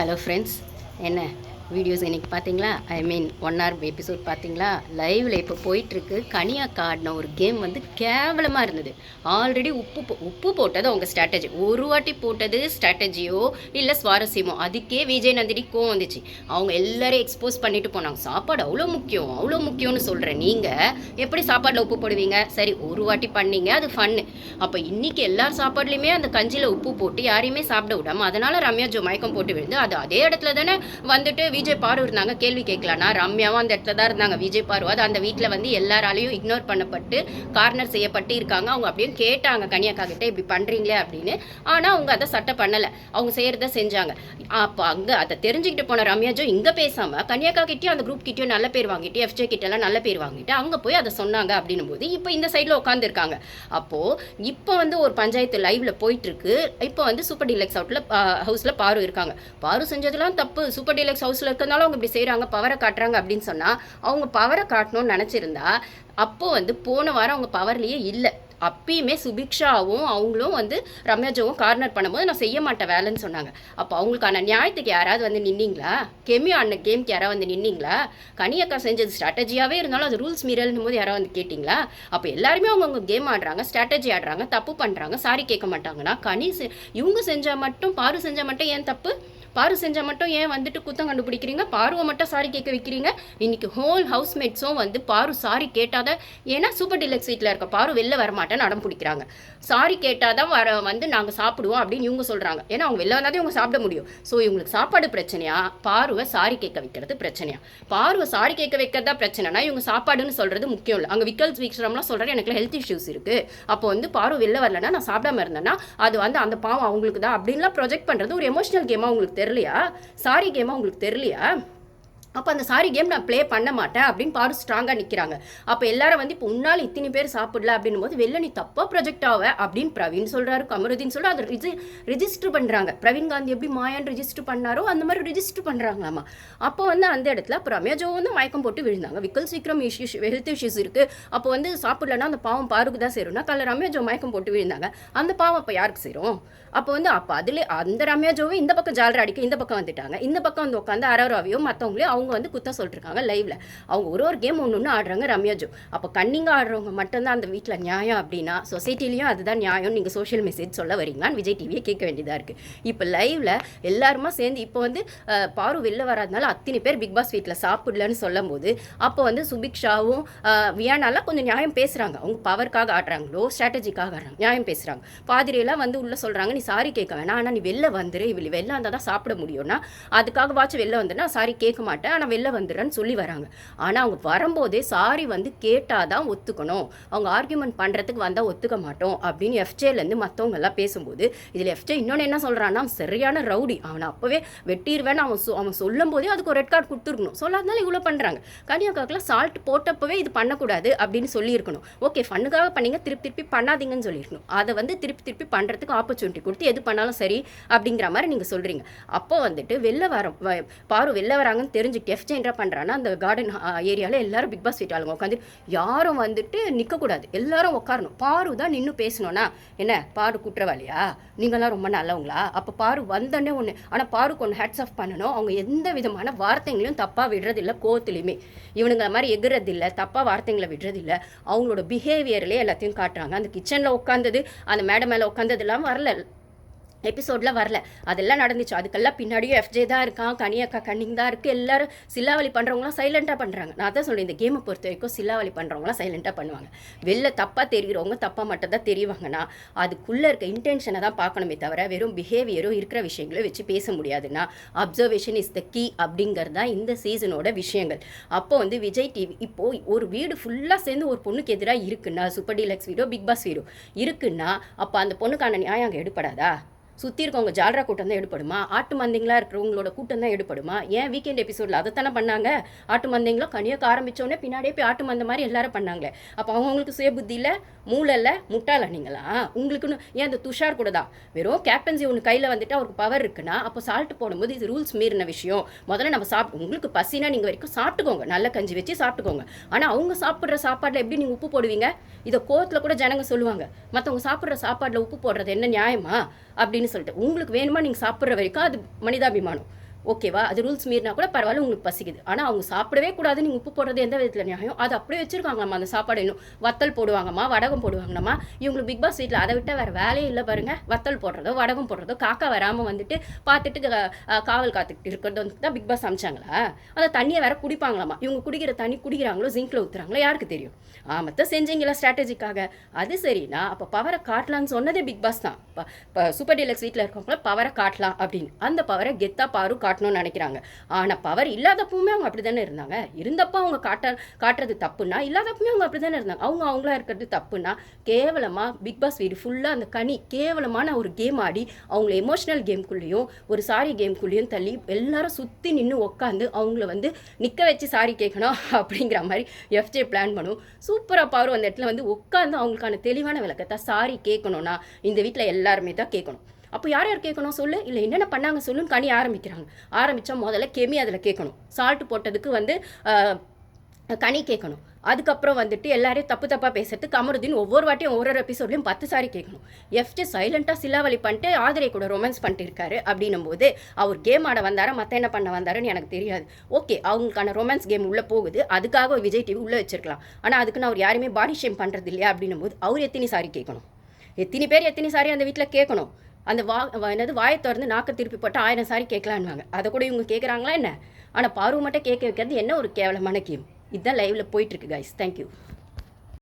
Hello friends என்ன? Videos இன்றைக்கி பார்த்தீங்களா? I mean one hour episode பார்த்தீங்களா? லைவில் இப்போ போயிட்டுருக்கு. கனியாக்கா ஆடின ஒரு கேம் வந்து கேவலமாக இருந்தது. ஆல்ரெடி உப்பு போ- உப்பு போட்டது அவங்க ஸ்ட்ராட்டஜி ஒரு வாட்டி போட்டது ஸ்ட்ராட்டஜியோ இல்லை சுவாரஸ்யமோ அதுக்கே விஜய் நந்தினி கோவம் வந்துச்சு. அவங்க எல்லாரையும் எக்ஸ்போஸ் பண்ணிட்டு போனாங்க. சாப்பாடு அவ்வளோ முக்கியம் அவ்வளோ முக்கியம்னு சொல்கிறேன் நீங்கள் எப்படி சாப்பாட்டில் உப்பு போடுவீங்க? சரி ஒரு வாட்டி பண்ணீங்க அது ஃபன்னு அப்போ இன்னைக்கு எல்லா சாப்பாடுலையுமே அந்த கஞ்சியில் உப்பு போட்டு யாரையுமே சாப்பிட விடாமல் அதனால் ரம்யா ஜோ மயக்கம் போட்டு விழுந்து அது அதே இடத்துல தானே வந்துட்டு விஜய் பாரு இருந்தாங்க கேள்வி கேட்கலாம்னா ரம்யாவும் அந்த இடத்துல தான் இருந்தாங்க விஜய் பாரு அது அந்த வீட்டில் வந்து எல்லாராலையும் இக்னோர் பண்ணப்பட்டு கார்னர் செய்யப்பட்டு இருக்காங்க. அவங்க அப்படியே கேட்டாங்க கன்னியாக்கா கிட்ட இப்படி பண்ணுறீங்களே அப்படின்னு. ஆனால் அவங்க அதை சட்டை பண்ணலை. அவங்க செய்கிறத செஞ்சாங்க. அப்போ அங்கே அதை தெரிஞ்சுக்கிட்டு போன ரம்யாஜோ இங்கே பேசாமல் கன்னியாக்கா கிட்டேயும் அந்த குரூப் கிட்டேயும் நல்ல பேர் வாங்கிட்டு எஃப்ஜே கிட்டலாம் நல்ல பேர் வாங்கிட்டு அங்கே போய் அதை சொன்னாங்க அப்படின்னும் போது இப்போ இந்த சைடில் உட்காந்துருக்காங்க அப்போது இப்போ வந்து ஒரு பஞ்சாயத்து லைவ்ல போயிட்டு இருக்கு. இப்போ வந்து சூப்பர் டீலக்ஸ் அவுட்ல ஹவுஸ்ல பாரு இருக்காங்க. பாரு செஞ்சதெல்லாம் தப்பு. சூப்பர் டீலக்ஸ் ஹவுஸ்ல இருக்கனால அவங்க இப்படி செய்கிறாங்க பவரை காட்டுறாங்க அப்படின்னு சொன்னால் அவங்க பவரை காட்டணும்னு நினச்சிருந்தா அப்போது வந்து போன வாரம் அவங்க பவர்லேயே இல்லை. அப்பயுமே சுபிக்ஷாவும் அவங்களும் வந்து ரம்யாஜாவும் கார்னர் பண்ணும்போது நான் செய்ய மாட்டேன் வேலைன்னு சொன்னாங்க. அப்போ அவங்களுக்கான நியாயத்துக்கு யாராவது வந்து நின்னீங்களா? கெமி ஆடின கேம்க்கு யாராவது வந்து நின்னீங்களா? கனியக்கா செஞ்சது ஸ்ட்ராட்டஜியாகவே இருந்தாலும் அது ரூல்ஸ் மீறல்னும் போது யாராவது வந்து கேட்டிங்களா? அப்போ எல்லாருமே அவங்கவுங்க கேம் ஆடுறாங்க ஸ்ட்ராட்டஜி ஆடுறாங்க தப்பு பண்ணுறாங்க சாரி கேட்க மாட்டாங்கன்னா கனி செ- இவங்க செஞ்சால் மட்டும் பாரு செஞ்சால் மட்டும் ஏன் தப்பு? பாரு செஞ்சால் மட்டும் ஏன் வந்துட்டு குத்தம் கண்டுபிடிக்கிறீங்க? பாருவை மட்டும் சாரி கேட்க வைக்கிறீங்க. இன்னைக்கு ஹோல் ஹவுஸ்மேட்ஸும் வந்து பாரு சாரி கேட்டாத ஏன்னா சூப்பர் டிலக்ஸ் வீட்டில் இருக்க பாரு வெளில வரமாட்டேன்னு அடம் பிடிக்கிறாங்க. சாரி கேட்டாதான் வர வந்து நாங்கள் சாப்பிடுவோம் அப்படின்னு இவங்க சொல்கிறாங்க ஏன்னா அவங்க வெளில வந்தாதே இவங்க சாப்பிட முடியும். ஸோ இவங்களுக்கு சாப்பாடு பிரச்சனையா? பாருவை சாரி கேட்க வைக்கிறது பிரச்சனையா? பாருவை சாரி கேட்க வைக்கிறதா பிரச்சனைனா இவங்க சாப்பாடுன்னு சொல்கிறது முக்கியம் இல்லை. அங்கே விக்கல்ஸ் வீக்ஸ்ரம்லாம் சொல்கிறாரு எனக்கு ஹெல்த் இஷ்யூஸ் இருக்குது அப்போ வந்து பாரு வெளில வரலன்னா நான் சாப்பிடாம இருந்தேன்னா அது வந்து அந்த பாவம் அவங்களுக்கு தான் அப்படின்லாம் ப்ரொஜெக்ட் பண்ணுறது ஒரு எமோஷனல் கேமாக உங்களுக்கு தெரியலையா? சாரி கேமா உங்களுக்கு தெரியலையா? அப்போ அந்த சாரி கேம் நான் ப்ளே பண்ண மாட்டேன் அப்படின்னு பாரு ஸ்ட்ராங்காக நிற்கிறாங்க அப்போ எல்லாரும் வந்து இப்போ உன்னால் இத்தனை பேர் சாப்பிடல அப்படின்னும் போது வெளில நீ தப்பாக ப்ரொஜெக்ட் ஆவ அப்படின்னு பிரவீன் சொல்கிறாரு கமருதீன் சொல்கிறார் அதை ரிஜி ரிஜிஸ்டர் பண்ணுறாங்க பிரவீன் காந்தி எப்படி மாயான் ரிஜிஸ்டர் பண்ணாரோ அந்த மாதிரி ரிஜிஸ்டர் பண்ணுறாங்களாமா அப்போ வந்து அந்த இடத்துல அப்புறம் ரம்யாஜோ வந்து மயக்கம் போட்டு விழுந்தாங்க. விக்கல் சீக்கிரம் இஷ்யூஸ் ஹெல்த் இஷ்யூஸ் இருக்குது அப்போ வந்து சாப்பிடலன்னா அந்த பாவம் பாருக்கு தான் சேரும்னா காலைல ரம்யாஜோ மயக்கம் போட்டு விழுந்தாங்க. அந்த பாவம் அப்போ யாருக்கு சேரும்? அப்போ வந்து அப்போ அதில் அந்த ரம்யாஜோவே இந்த பக்கம் ஜாலரை அடிக்க இந்த பக்கம் வந்துட்டாங்க. இந்த பக்கம் வந்து உட்காந்து அரவராவையும் மற்றவங்களையும் அவங்க வந்து குத்தம் சொல்லிருக்காங்க லைவ்ல அவங்க ஒரு ஒரு கேம் ஒன்று ஒன்று ஆடுறாங்க ரம்யாஜோ. அப்போ கன்னிங்காக ஆடுறவங்க மட்டும்தான் அந்த வீட்டில் நியாயம் அப்படின்னா சொசைட்டிலையும் அதுதான் நியாயம் நீங்கள் சோஷியல் மெசேஜ் சொல்ல வரீங்களான்னு விஜய் டிவியை கேட்க வேண்டியதாக இருக்குது இப்போ லைவ்ல எல்லாருமா சேர்ந்து இப்போ வந்து பாரு வெளில வராதனால அத்தனை பேர் பிக் பாஸ் வீட்டில் சாப்பிடலன்னு சொல்லும் போது அப்போ வந்து சுபிக்ஷாவும் வியானாலாம் கொஞ்சம் நியாயம் பேசுகிறாங்க அவங்க பவருக்காக ஆடுறாங்களோ ஸ்ட்ராட்டஜிக்காக ஆடுறாங்க நியாயம் பேசுகிறாங்க பாதிரியெல்லாம் வந்து உள்ளே சொல்கிறாங்க நீ சாரி கேட்க வேணாம். ஆனால் நீ வெளில வந்துரு. இவள் வெளில வந்தால் தான் சாப்பிட முடியும்னா அதுக்காக வாட்ச் வெளில வந்துன்னா சாரி கேட்க மாட்டேன். ஆனால் வெளில வந்துடுறேன்னு சொல்லி வராங்க. ஆனால் அவங்க வரும்போதே சாரி வந்து கேட்டால் தான் ஒத்துக்கணும். அவங்க ஆர்கியூமெண்ட் பண்ணுறதுக்கு வந்தால் ஒத்துக்க மாட்டோம் அப்படின்னு எஃப்ஜேலேருந்து மற்றவங்கெல்லாம் பேசும்போது இதில் எஃப்ஜே இன்னொன்று என்ன சொல்கிறான்னா சரியான ரவுடி. அவனை அப்போவே வெட்டிடுவேன்னு அவன் சொ அவன் சொல்லும் போதே அதுக்கு ஒரு ரெட் கார்டு கொடுத்துருக்கணும். சொல்லாதனால இவ்வளோ பண்ணுறாங்க கன்னியாக்காக்கில் சால்ட் போட்டப்பவே இது பண்ணக்கூடாது அப்படின்னு சொல்லியிருக்கணும். ஓகே ஃபண்ணுக்காக பண்ணீங்க திருப்பி திருப்பி பண்ணாதீங்கன்னு சொல்லியிருக்கணும். அதை வந்து திருப்பி திருப்பி பண்ணுறதுக்கு ஆப்பர்ச்சுனிட்டி கொடுத்து எது பண்ணாலும் சரி அப்படிங்கிற மாதிரி நீங்கள் சொல்கிறீங்க அப்போ வந்துட்டு வெளில வர பாரு வெளில வராங்கன்னு தெரிஞ்சுட்டு எஃப் என்ன பண்ணுறான்னா அந்த கார்டன் ஏரியாவில் எல்லாரும் பிக் பாஸ் வீட்டு ஆளுங்க உட்காந்து யாரும் வந்துட்டு நிற்கக்கூடாது எல்லாரும் உட்காரணும். பாரு தான் நின்று பேசணும்னா என்ன? பாரு குற்றவாளியா? நீங்களாம் ரொம்ப நல்லவங்களா? அப்போ பாரு வந்தோடனே ஒன்று ஆனால் பாருக்கு ஒன்று ஹேட்ஸ் ஆஃப் பண்ணணும். அவங்க எந்த விதமான வார்த்தைங்களையும் தப்பாக விடுறதில்ல கோத்துலையுமே இவனுங்களை மாதிரி எகுறதில்ல தப்பாக வார்த்தைங்களை விடுறதில்ல. அவங்களோட பிஹேவியர்லேயே எல்லாத்தையும் காட்டுறாங்க. அந்த கிச்சனில் உட்காந்தது அந்த மேடம் மேலே உட்காந்ததுலாம் வரல. எபிசோடில் வரல. அதெல்லாம் நடந்துச்சு. அதுக்கெல்லாம் பின்னாடியும் எஃப்ஜே தான் இருக்கான் கனியக்கா கன்னிங் தான் இருக்குது எல்லாரும் சில்லாவளி பண்ணுறவங்களாம் சைலண்ட்டாக பண்ணுறாங்க நான் தான் சொல்கிறேன் இந்த கேமை பொறுத்த வரைக்கும் சில்லாவளி பண்ணுறவங்களாம் சைலண்ட்டாக பண்ணுவாங்க. வெளில தப்பாக தெரிகிறவங்க தப்பாக மட்டும் தான் தெரிவாங்கன்னா அதுக்குள்ளே இருக்க இன்டென்ஷனை தான் பார்க்கணுமே தவிர வெறும் பிஹேவியரும் இருக்கிற விஷயங்களும் வச்சு பேச முடியாதுன்னா அப்சர்வேஷன் இஸ் த கீ அப்படிங்கிறது தான் இந்த சீசனோட விஷயங்கள். அப்போ வந்து விஜய் டிவி இப்போது ஒரு வீடு ஃபுல்லாக சேர்ந்து ஒரு பொண்ணுக்கு எதிராக இருக்குன்னா சூப்பர் டீலக்ஸ் வீடோ பிக் பாஸ் வீடோ இருக்குன்னா அப்போ அந்த பொண்ணுக்கான நியாயம் அங்கே எடுப்படாதா சுற்றி இருக்கவங்க ஜால்ரா கூட்டம் தான் எடுப்படுமா? ஆட்டு மந்தைங்களா இருக்கிறவங்களோட கூட்டம் தான் எடுப்படுமா? ஏன் வீக்கெண்ட் எபிசோடில் அதைத்தானே பண்ணாங்க? ஆட்டு மந்தைங்களும் கனியாக ஆரம்பித்தோடனே பின்னாடியே போய் ஆட்டு மந்த மாதிரி எல்லாரும் பண்ணாங்களே. அப்போ அவங்களுக்கு சுய புத்தி இல்லை மூளை முட்டாள நீங்களா? உங்களுக்குன்னு ஏன் அந்த துஷார் கூட தான்? வெறும் கேப்டன்சி ஒன்று கையில் வந்துட்டு அவருக்கு பவர் இருக்குன்னா அப்போ சால்ட் போடும்போது இது ரூல்ஸ் மீறின விஷயம். முதல்ல நம்ம சாப்பிட்டு உங்களுக்கு பசினா நீங்கள் வரைக்கும் சாப்பிட்டுக்கோங்க. நல்ல கஞ்சி வச்சு சாப்பிட்டுக்கோங்க. ஆனால் அவங்க சாப்பிட்ற சாப்பாட்டில் எப்படி நீங்கள் உப்பு போடுவீங்க? இதை கோவத்தில் கூட ஜனங்க சொல்லுவாங்க. மற்றவங்க சாப்பிட்ற சாப்பாட்டில் உப்பு போடுறது என்ன நியாயமா? அப்படின்னு சொல்லிட்டு உங்களுக்கு வேணுமா நீங்கள் சாப்பிட்ற வரைக்கும் அது மனிதாபிமானம். ஓகேவா? அது ரூல்ஸ் மீறினா கூட பரவாயில்ல உங்களுக்கு பசிக்குது. ஆனால் அவங்க சாப்பிடவே கூடாது நீங்கள் உப்பு போடுறது எந்த விதத்தில் நியாயம்? அது அப்படியே வச்சிருக்காங்கம்மா அந்த சாப்பாடு இன்னும். வத்தல் போடுவாங்கம்மா வடகம் போடுவாங்கம்மா. இவங்களுக்கு பிக் பாஸ் வீட்டில் அதை விட்டால் வேறு வேலையே இல்லை பாருங்க. வத்தல் போடுறதோ வடகம் போடுறதோ காக்கா வராமல் வந்துட்டு பார்த்துட்டு காவல் காத்துக்கிட்டு இருக்கிறது வந்து தான் பிக் பாஸ் அமிச்சாங்களா அந்த தண்ணியை வேற குடிப்பாங்களாமா இவங்க குடிக்கிற தண்ணி குடிக்கிறாங்களோ ஜிங்கில் ஊற்றுறாங்களோ யாருக்கு தெரியும்? ஆமத்த செஞ்சீங்களா ஸ்ட்ராட்டஜிக்காக அது சரினா அப்போ பவரை காட்டலாம்னு சொன்னதே பிக் பாஸ் தான். இப்போ சூப்பர் டீலக்ஸ் வீட்டில் இருக்கவங்கள பவரை காட்டலாம் அப்படின்னு. அந்த பவரை கெத்தா பாரு காட்டணும்னு நினைக்கிறாங்க. ஆனால் பவர் இல்லாதப்பவுமே அவங்க அப்படி தானே இருந்தாங்க? இருந்தப்போ அவங்க காட்ட காட்டுறது தப்புன்னா இல்லாதப்பவுமே அவங்க அப்படி தானே இருந்தாங்க? அவங்க அவங்களா இருக்கிறது தப்புன்னா கேவலமாக பிக் பாஸ் வீடு ஃபுல்லாக அந்த கனி கேவலமான ஒரு கேம் ஆடி அவங்கள எமோஷனல் கேம்குள்ளேயும் ஒரு சாரி கேம்குள்ளேயும் தள்ளி எல்லாரும் சுற்றி நின்று உட்காந்து அவங்கள வந்து நிற்க வச்சு சாரி கேட்கணும் அப்படிங்கிற மாதிரி எஃப்ஜே பிளான் பண்ணுவோம் சூப்பராக பாரு அந்த இடத்துல வந்து உட்காந்து அவங்களுக்கான தெளிவான விளக்கத்தை சாரி கேட்கணும்னா இந்த வீட்டில் எல்லாருமே தான் கேட்கணும். அப்போ யார் யார் கேட்கணும் சொல்லு? இல்லை என்னென்ன பண்ணாங்க சொல்லுன்னு கனி ஆரம்பிக்கிறாங்க. ஆரம்பித்தா முதல்ல கெமி அதில் கேட்கணும். சால்ட் போட்டதுக்கு வந்து கனி கேட்கணும். அதுக்கப்புறம் வந்துட்டு எல்லாரையும் தப்பு தப்பாக பேசுறது கமருதீன் ஒவ்வொரு வாட்டியும் ஒவ்வொரு எபிசோட்லையும் பத்து சாரி கேட்கணும். எஃப்டி சைலண்ட்டாக சிலாவளி பண்ணிட்டு ஆதரையை கூட ரொமான்ஸ் பண்ணிட்டு இருக்காரு அப்படின்னும் போது அவர் கேம் ஆட வந்தாரா மற்ற என்ன பண்ண வந்தாருன்னு எனக்கு தெரியாது. ஓகே அவங்களுக்கான ரொமான்ஸ் கேம் உள்ளே போகுது. அதுக்காக விஜய் டிவி உள்ளே வச்சிருக்கலாம். ஆனால் அதுக்குன்னு அவர் யாருமே பாடி ஷேம் பண்ணுறது இல்லையா அப்படின்னும் போது அவர் எத்தனை சாரி கேட்கணும்? எத்தனை பேர் எத்தனை சாரி அந்த வீட்டில் கேட்கணும்? அந்த வா என்னது வாயை திறந்து நாக்க திருப்பி போட்டு ஆயிரம் சாரி கேட்கலான்வாங்க அதை கூட இவங்க கேட்குறாங்களா என்ன? ஆனால் பார்வை மட்டும் கேட்க வைக்கிறது என்ன ஒரு கேவலமான கேம். இதுதான் லைவில் போயிட்டுருக்கு கைஸ் தேங்க்யூ